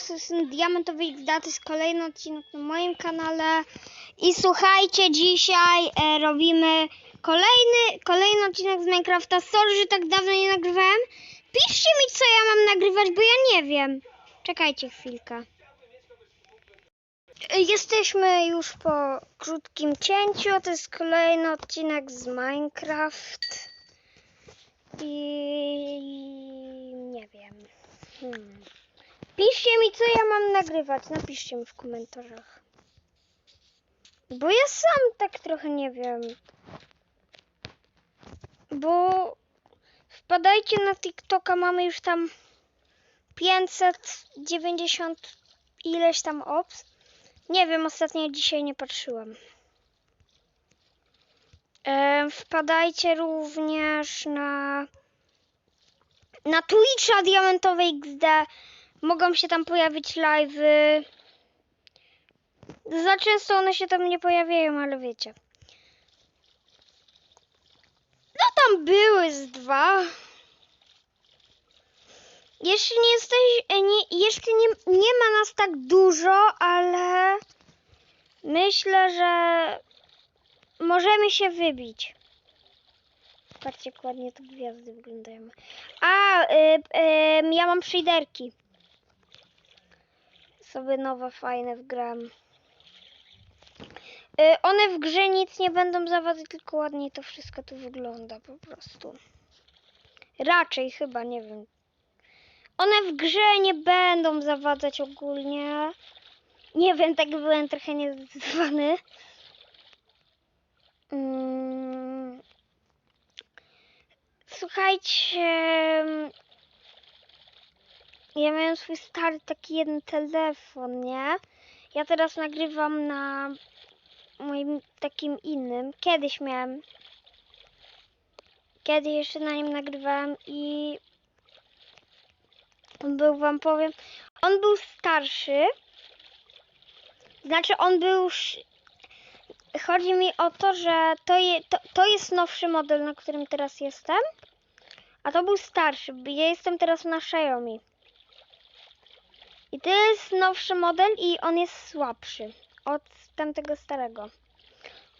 prostu jestem Diamentowy XD, to jest kolejny odcinek na moim kanale. I słuchajcie, dzisiaj e, robimy kolejny, kolejny odcinek z Minecrafta. Sorry, że tak dawno nie nagrywałem. Piszcie mi, co ja mam nagrywać, bo ja nie wiem. Czekajcie chwilkę. Jesteśmy już po krótkim cięciu. To jest kolejny odcinek z Minecraft. I nie wiem. Hmm. Piszcie mi, co ja mam nagrywać. Napiszcie mi w komentarzach. Bo ja sam tak trochę nie wiem. Bo wpadajcie na TikToka, mamy już tam 590 ileś tam ops. Nie wiem, ostatnio dzisiaj nie patrzyłam. Em, wpadajcie również na na Twitcha Diamentowej XD. Mogą się tam pojawić live'y. Za często one się tam nie pojawiają, ale wiecie. No tam były z dwa. Jeszcze nie jesteś, e, nie, jeszcze nie, nie ma nas tak dużo, ale myślę, że możemy się wybić. Patrzcie, ładnie te gwiazdy wyglądają. A, y, y, ja mam shaderki. Sobie nowe, fajne wgram. Y, one w grze nic nie będą zawadzać, tylko ładniej to wszystko tu wygląda po prostu. Raczej chyba, nie wiem. One w grze nie będą zawadzać ogólnie. Nie wiem, tak byłem trochę niezdecydowany. Mm. Słuchajcie, ja miałem swój stary taki jeden telefon, nie? Ja teraz nagrywam na moim takim innym. Kiedyś miałem. Kiedyś jeszcze na nim nagrywałem i był, wam powiem, on był starszy. Znaczy on był chodzi mi o to, że to, je, to, to jest nowszy model, na którym teraz jestem. A to był starszy. Ja jestem teraz na Xiaomi. I to jest nowszy model i on jest słabszy od tamtego starego.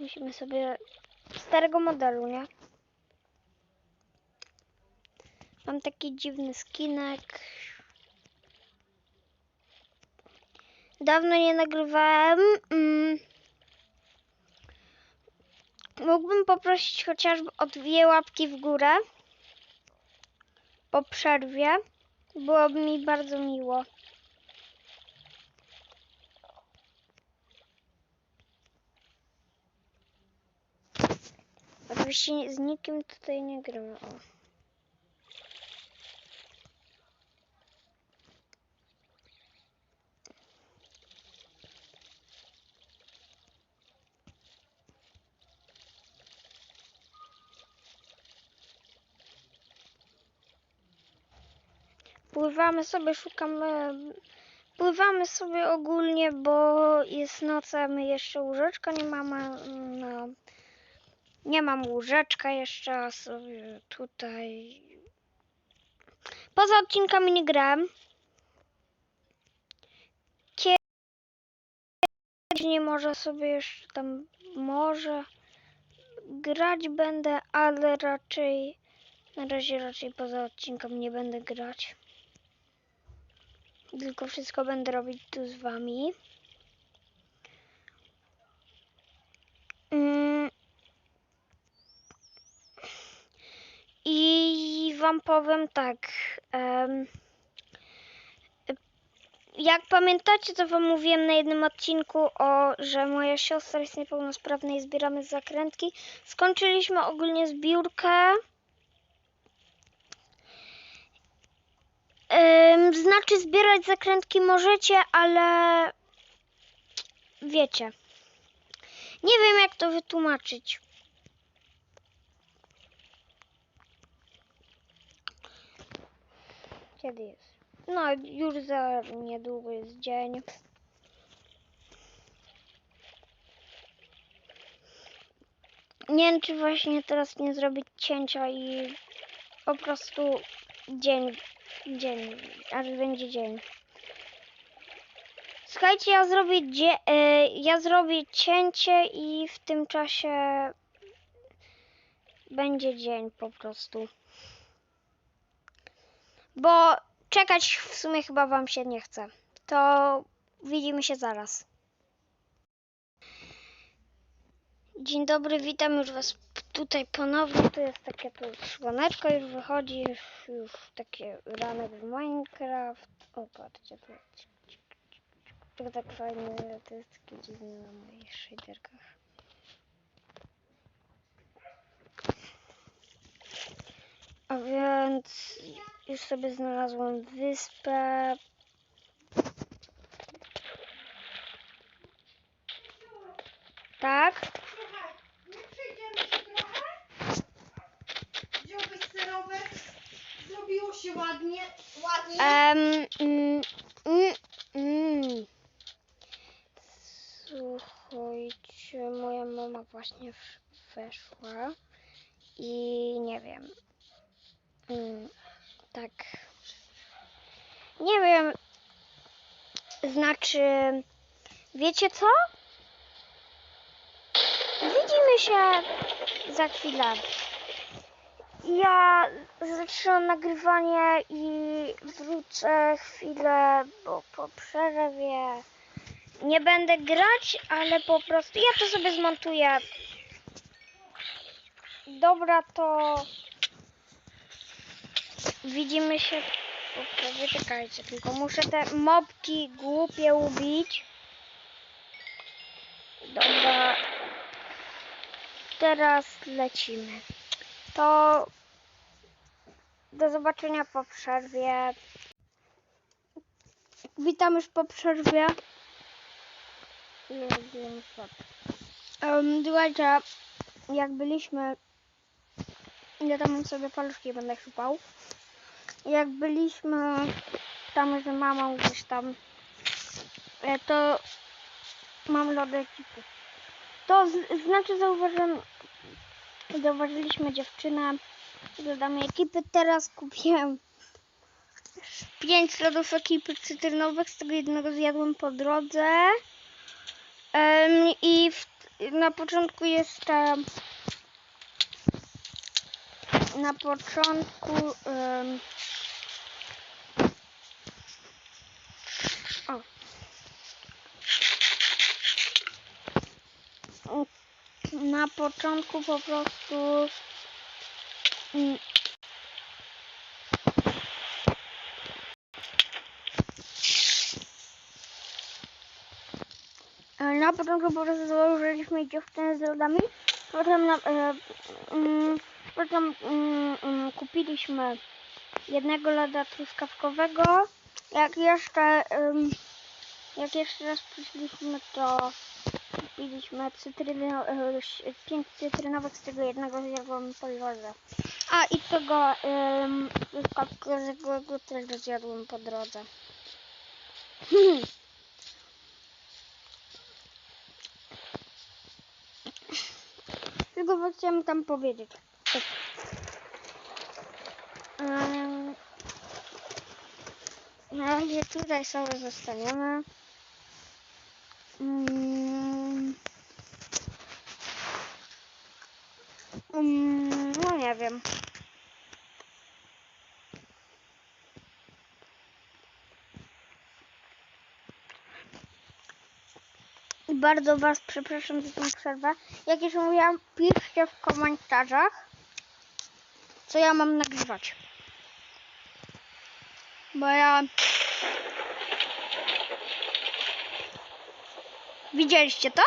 Musimy sobie starego modelu, nie? Mam taki dziwny skinek. Dawno nie nagrywałem. Mm. Mógłbym poprosić chociażby o dwie łapki w górę po przerwie. Byłoby mi bardzo miło. Oczywiście z nikim tutaj nie gramy. O. Pływamy sobie, szukamy. Pływamy sobie ogólnie, bo jest noc, a my jeszcze łóżeczka nie mamy. No. Nie mam łóżeczka jeszcze, sobie tutaj. Poza odcinkami nie grałem. Kiedy nie może sobie jeszcze tam może grać będę, ale raczej na razie raczej poza odcinkami nie będę grać. Tylko wszystko będę robić tu z wami. Mm. I wam powiem tak. em, jak pamiętacie, to wam mówiłem na jednym odcinku, o, że moja siostra jest niepełnosprawna i zbieramy zakrętki. Skończyliśmy ogólnie zbiórkę. Ym, znaczy zbierać zakrętki możecie, ale wiecie. Nie wiem jak to wytłumaczyć. Kiedy jest? No, już za niedługo jest dzień. Nie wiem, czy właśnie teraz nie zrobić cięcia i po prostu dzień, dzień, aż będzie dzień. Słuchajcie, ja zrobię, dzie- e, ja zrobię cięcie i w tym czasie będzie dzień po prostu. Bo czekać w sumie chyba wam się nie chce. To widzimy się zaraz. Dzień dobry, witam już was tutaj ponownie. Tu jest takie tu słoneczko już wychodzi, już, takie ranek w Minecraft. O, patrzcie, tu to tak fajnie, to jest takie dziwne na moich shaderkach. A więc już sobie znalazłam wyspę. Tak? Zrobiło się ładnie. Ładnie. Em, mm, mm, mm. Słuchajcie, moja mama właśnie weszła i nie wiem. Mm, tak. Nie wiem. Znaczy, wiecie co? Widzimy się za chwilę. Ja zaczynam nagrywanie i wrócę chwilę, bo po przerwie nie będę grać, ale po prostu ja to sobie zmontuję. Dobra, to widzimy się po przerwie. Czekajcie, tylko muszę te mobki głupie ubić. Dobra. Teraz lecimy. To do zobaczenia po przerwie. Witam już po przerwie. Um, słuchajcie, jak byliśmy, ja tam sobie paluszki będę chupał. Jak byliśmy tam z mamą gdzieś tam, e, to mam lody ekipy. To znaczy zauważyłem, zauważyliśmy dziewczynę, dodamy ekipy. Teraz kupiłem pięć lodów ekipy cytrynowych, z tego jednego zjadłem po drodze. Em, I w, na początku jeszcze na początku em, o. na początku po prostu mm, Na początku po prostu założyliśmy dziewczynę z lodami, potem, na, e, mm, potem mm, kupiliśmy jednego loda truskawkowego. Jak jeszcze, jak jeszcze raz przyszliśmy, to kupiliśmy cytryny, e, pięć cytrynowych, z tego jednego zjadłem po drodze. A i tego um, truskawkowego też zjadłem po drodze. Hmm. Tylko co chciałam tam powiedzieć. Na razie tutaj sobie zostaniemy. Mm. Mm, No nie wiem. I bardzo Was przepraszam za tą przerwę. Jak już mówiłam, piszcie w komentarzach, co ja mam nagrywać. Bo ja... Widzieliście to?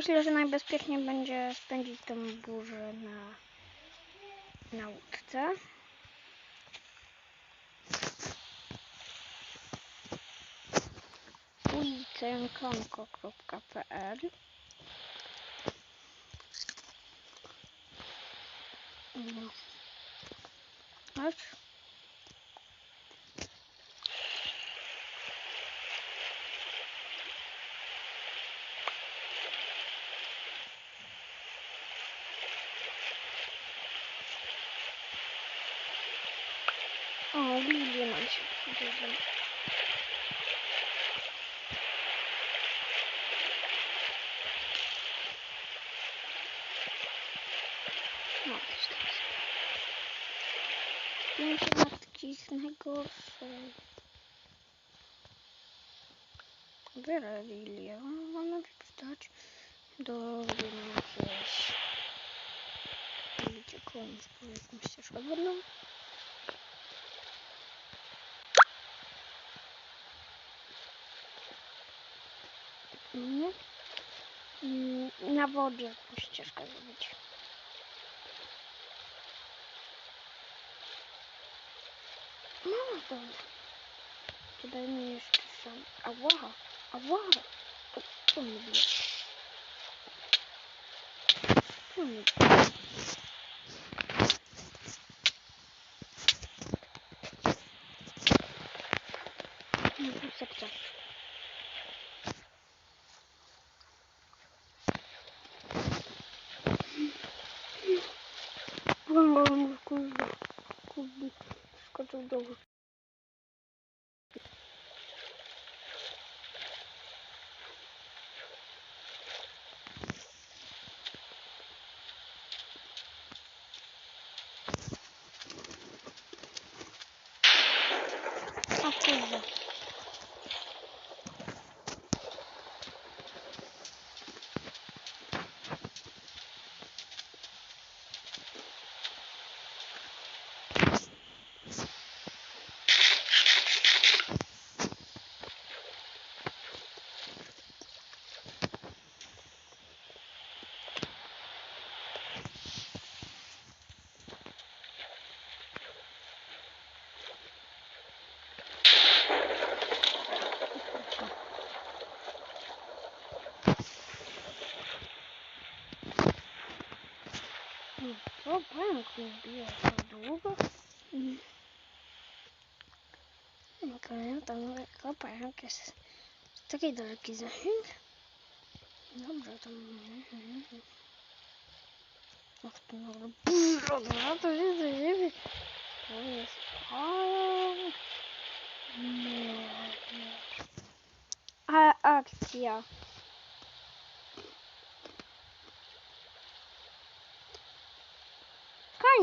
Myślę, że najbezpieczniej będzie spędzić tą burzę na, na łódce. ulicenkonko.pl No. Chodź. Dobra. No, coś tam jest. Pięcie matki jest najgorsze. Biorę lilię, mam przeczytać. Do jakieś... Widzicie, komuś po jakąś ścieżkę wodną. Mm, Na wodzie jakąś ścieżkę zrobić. No, dobra. To dajmy jeszcze sam. Ała, ała. O, Co mnie bije? Co mnie bije? Nie wiem, co to. Mam kurde, kurde, skoczył do góry. O kurde. Co pająk mnie bije tak długo? Mm. Nie pamiętam, jaka pająk jest taki daleki zasięg. Dobrze, to... Och, to nagle... Dobra, to się zajebie. To jest pająk. Nie, nie. A akcja.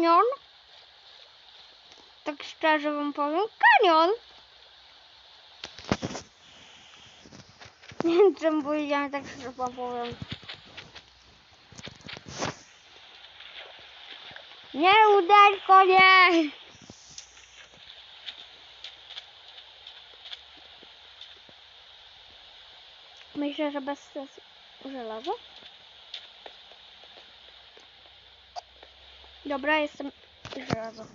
Kanion? Tak szczerze wam powiem, kanion. Nie wiem, czemu powiedziałem tak szczerze wam powiem. Nie uderz nie! Myślę, że bez sensu żelaza. Dobra, jestem żelazo.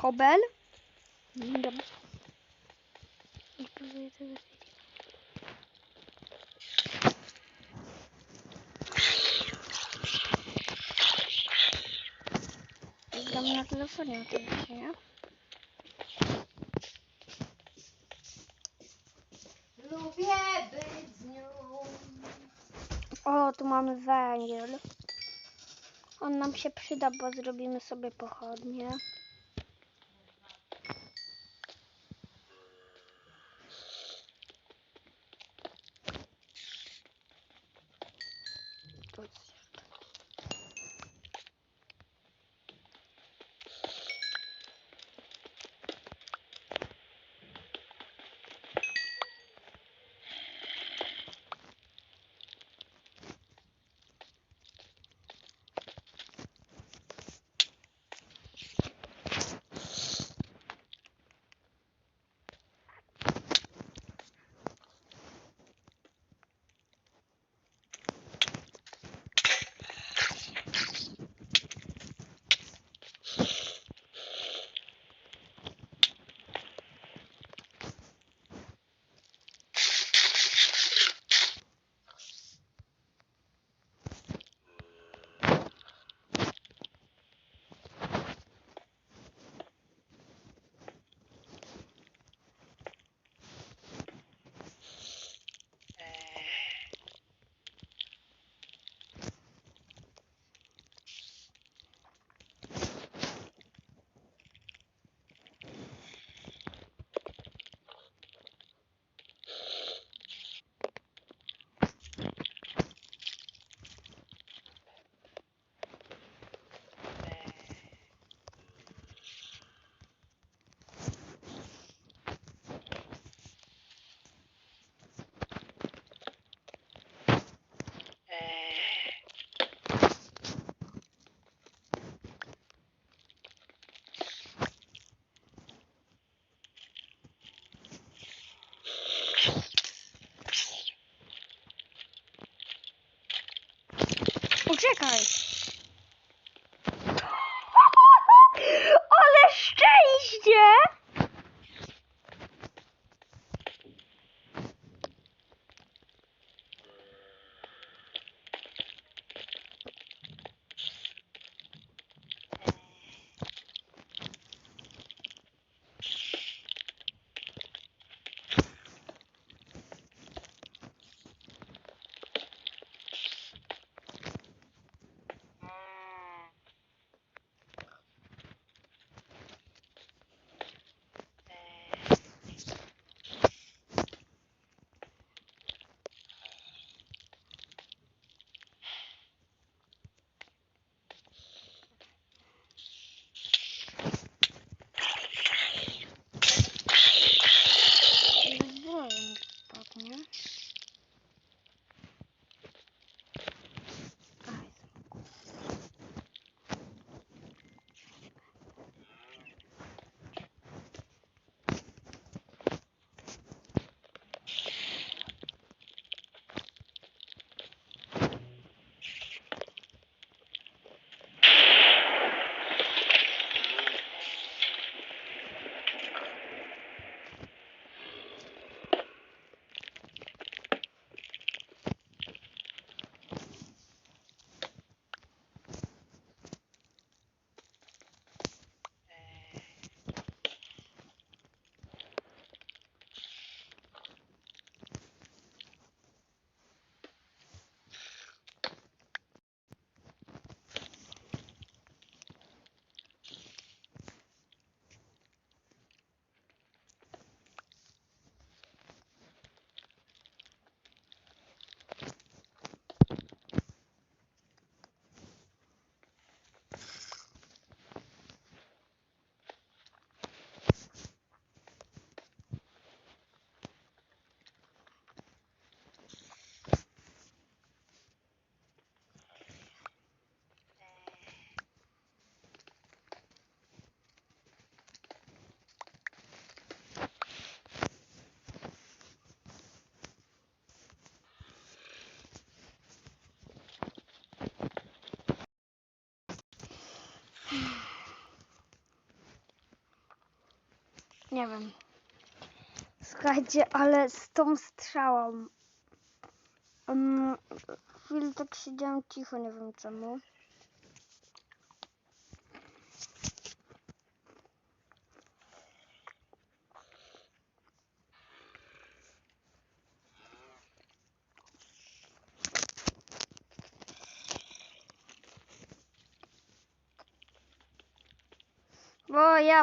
Kobel. Mm, Dobra. I próbuję tego zjeść. Gram na telefonie oczywiście, nie? Lubię być z nią. O, tu mamy węgiel. On nam się przyda, bo zrobimy sobie pochodnie. guys. Nie wiem. Słuchajcie, ale z tą strzałą. Um, chwilę tak siedziałam cicho, nie wiem czemu.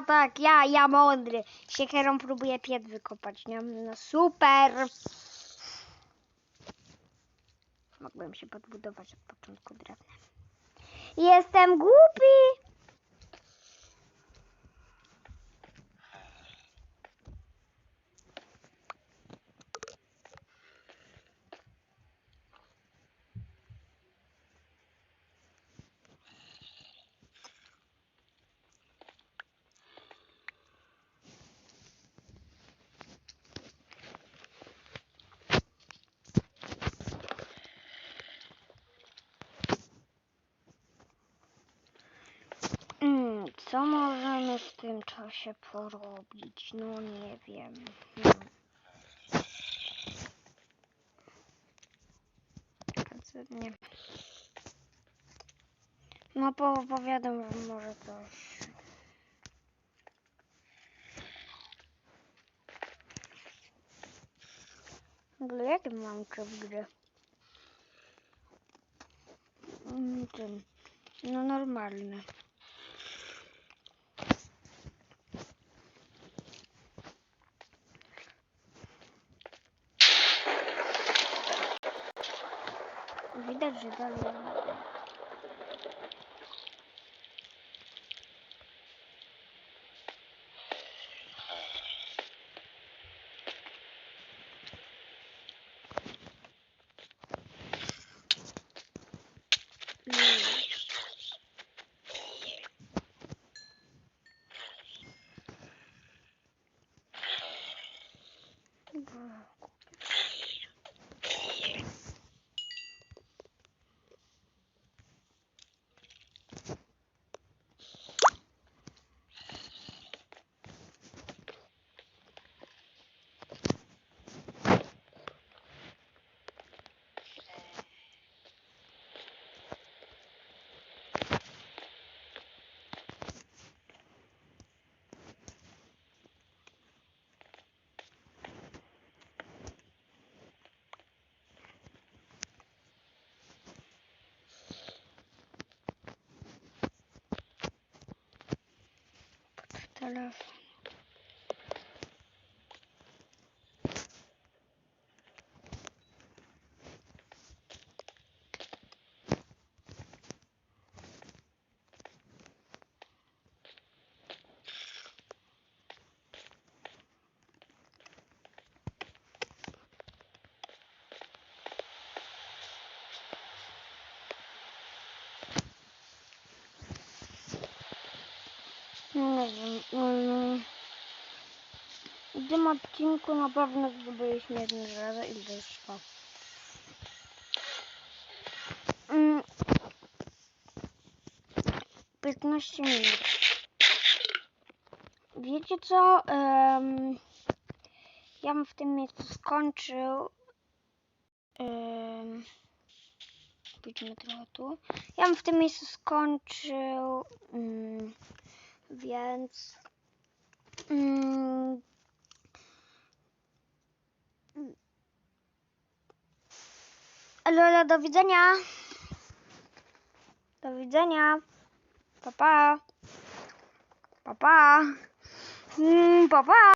Tak, ja, ja mądry. Siekierą próbuję piec wykopać, nie? No super. Mogłem się podbudować od początku drewnem. Jestem głupi. Mm, co tym czasie porobić? No nie wiem. Co- Nie. No poopowiadam wam może coś. Ogóle jakie mam w grę? Mm. No normalne. Widać, że taraf. Nie wiem. mm, W tym odcinku na pewno zdobyliśmy jedno żelazo i wyszło. Mm, 15 minut. Wiecie co? Em, ja bym w tym miejscu skończył. Um, pójdźmy trochę tu. Ja bym w tym miejscu skończył. Mm, więc. Mm, Lola, do widzenia. Do widzenia. Pa, pa. Pa, pa. Mm, pa, pa.